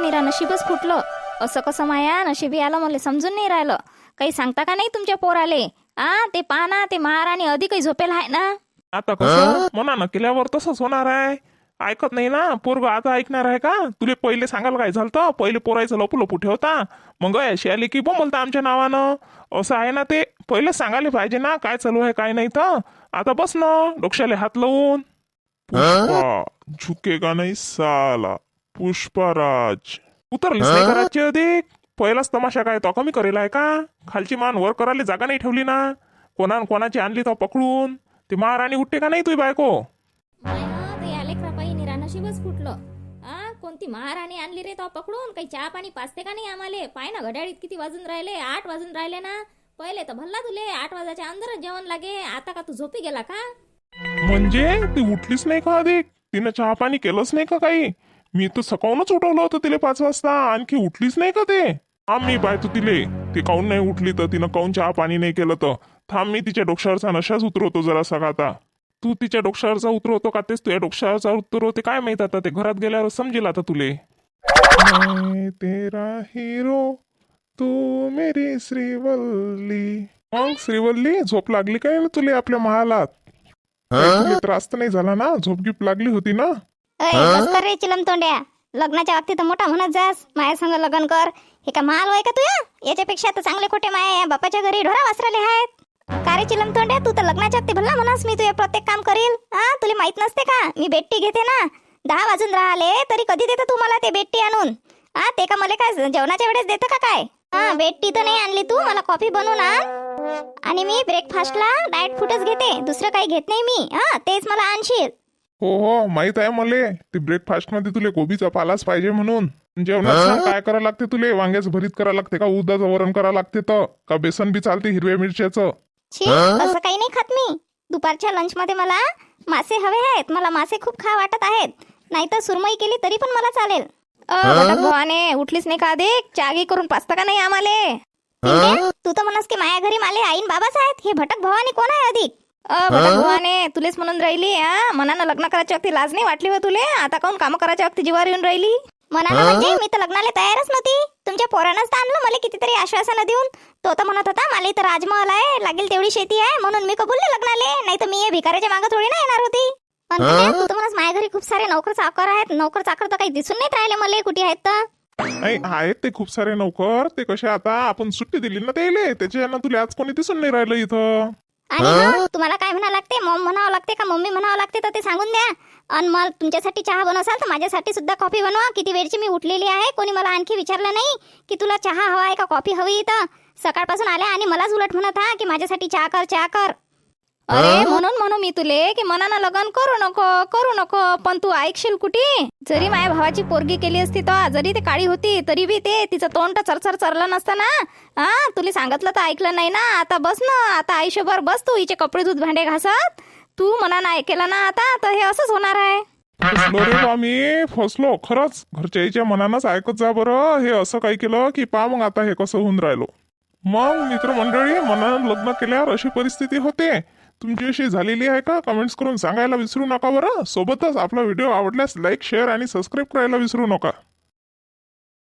तर निरा नशीबच फुटलं. असं कसं माया? नशीबी आलं मला समजून नाही राहिलं. काही सांगता का नाही तुमच्या पोराले? आ ते पहा ना ते महाराणी अधिकही झोपेल आहे ना? आता कसं? ना केल्यावर तसंच होणार आहे. ऐकत नाही ना? पोरग आता ऐकणार आहे का? तुले पहिले सांगायला काय झालं पहिले पोरायचं लपू लपू ठेवता? मग अशी आली की बोलता आमच्या नावानं. असं आहे ना ते? पहिले सांगायला पाहिजे ना? काय चालू आहे काय नाही तर? आता बस ना डोक्याला हात लावून. पुष्पा झुकेगा नाही साला? पुष्पाराज. उतरलीस नाही करायची अधिक? पहिलाच तमाशा काय तो? कमी करेल आहे का? खालची मान वर करायला जागा नाही ठेवली ना? कोणा कोणाची आणली तो पकडून? ती महाराणी उठते का नाही तुझी बायको? नशीबच फुटलं. आ कोणती महाराणी आणली रे तो पकडून? काही चहा पाणी पाचते का नाही आम्हाले? पाय ना घड्याळीत किती वाजून राहिले? आठ वाजून राहिले ना? पहिले तर भल्ला तुले आठ वाजाच्या अंदरच जेवण लागे. आता का तू झोपी गेला का? म्हणजे? ती उठलीच नाही का अधिक? तिनं चहा पाणी केलंच नाही का काही? मी तर सकाळूनच उठवलं होतं तिला पाच वाजता. आणखी उठलीच नाही का ते? थांब मी पाहतो तिले. ती काऊन नाही उठली तर? तिनं काऊन चहा पाणी नाही केलं तर? थांब मी तिच्या डोक्यावरचा नशाच उतरवतो जरा सगळा आता? तू तिच्या डोक्यावरचा उतरवतो का तेच? तुझ्या डोक्यावरचा उतरवते काय माहीत आता? ते घरात गेल्यावर समजेल आता तुले. तेरा हिरो तू मेरी श्रीवल्ली. मग श्रीवल्ली झोप लागली काय ना तुले आपल्या महालात? त्रास तर नाही झाला ना? झोप गिप लागली होती ना? अय बस कर रे चिलम तोंड्या. लग्नाच्या बाबतीत मोठा म्हणत जास. माया संग लग्न कर. हे का माल होय का तुया? याच्यापेक्षा तर चांगले खोटे माया या बापाच्या घरी ढोरा वासराले आहेत. का रे चिलम तोंड्या? तू तर लग्नाच्या बाबतीत भल्ला म्हणास मी तुझे प्रत्येक काम करील. हा तुला माहीत नसते का? मी बेट्टी घेते ना. दहा वाजून राहिले तरी कधी देतं तू मला ते बेट्टी आणून? हा ते का मला काय जेवणाच्या वेळेस देतं का काय? हा बेट्टी तर नाही आणली तू मला कॉफी बनवून आण. आणि मी ब्रेकफास्टला डाएट फूडच घेते. दुसरं काही घेत नाही मी. हा तेच मला आणशील. हो हो माहीत आहे मले. ते ब्रेकफास्टमध्ये तुले कोबीचा पालाच पाहिजे म्हणून. जेवणात सांग काय करावं लागते तुले? वांग्याचं भरीत करावं लागते का? उदाचं वरण करावं लागते तर. का बेसन बी चालते हिरव्या मिरच्याचं? छी असं काही नाही खात मी. दुपारच्या लंच मध्ये मला मासे हवे आहेत. मला मासे खूप खा वाटत आहेत. नाहीतर सुरमई केली तरी पण मला चालेल. भवाने उठलीच नाही का अधिक चागी करून पाचता का नाही आम्हाले? तू तर म्हणस की माया घरी माले आईन बाबाच आहेत. हे भटक भवानी कोण आहे अधिक? अ भटक भवाने तुलेच म्हणून राहिली हा? मनानं लग्न करायच्या वक्ती लाज नाही वाटली हो तुले? आता काऊन काम करायच्या वक्ती जीवावर येऊन राहिली? म्हणाला म्हणजे मी तर लग्नाला तयारच नव्हती. तुमच्या पोरानंच तर आणलं मला कितीतरी आश्वासनं देऊन. तो तर म्हणत होता मला इथं राजमहल आहे लागेल तेवढी शेती आहे म्हणून मी कबुलले लग्नाले. नाही तर मी हे भिकाऱ्याच्या मागं थोडी ना येणार होती. पण तू तर म्हणस माझ्या घरी खूप सारे नोकर चाकर आहेत. नोकर चाकर तर काही दिसून नाही राहिले मला कुठे आहेत तर? नाही आहेत ते खूप सारे नौकर. ते कसे आता आपण सुट्टी दिली ना त्याले त्याच्यानं तुला आज कोणी दिसून नाही राहिलं इथं. आणि हा, तुम्हाला काय म्हणावं लागते? मॉम म्हणावं लागते का? मम्मी म्हणावं लागते तर ते सांगून द्या. आणि मग तुमच्यासाठी चहा बनवसाल तर माझ्यासाठी सुद्धा कॉफी बनवा. किती वेळची मी उठलेली आहे? कोणी मला आणखी विचारलं नाही की तुला चहा हवा आहे का? कॉफी हवी तर सकाळपासून आल्या आणि मलाच उलट म्हणत हा की माझ्यासाठी चहा कर चहा कर. अरे म्हणून म्हणू मी तुले की मनानं लग्न करू नको करू नको पण तू ऐकशील कुठे? जरी माझ्या भावाची पोरगी केली असती तर जरी ते काळी होती तरी बी ते तिचं तोंड चरचर चरलं नसतं ना? हा? तुला सांगितलं तर ऐकलं नाही ना? आता बस ना आता आयुष्यभर बस तू हिचे कपडे दूध भांडे घासत. तू मनानं ऐकेलं ना आता तर हे असंच होणार आहे. फसलो रे बा मी फसलो खरंच. घरच्या आईच्या मनानंच ऐकत जा बरं. हे असं काही केलं की पा मग आता हे कसं होऊन राहिलो. मग मित्रमंडळी मनानं लग्न केल्यावर अशी परिस्थिती होते. तुमची अशी झालेली आहे का? कमेंट्स करून सांगायला विसरू नका बरं. सोबतच आपला व्हिडिओ आवडल्यास लाईक शेअर आणि सबस्क्राईब करायला विसरू नका.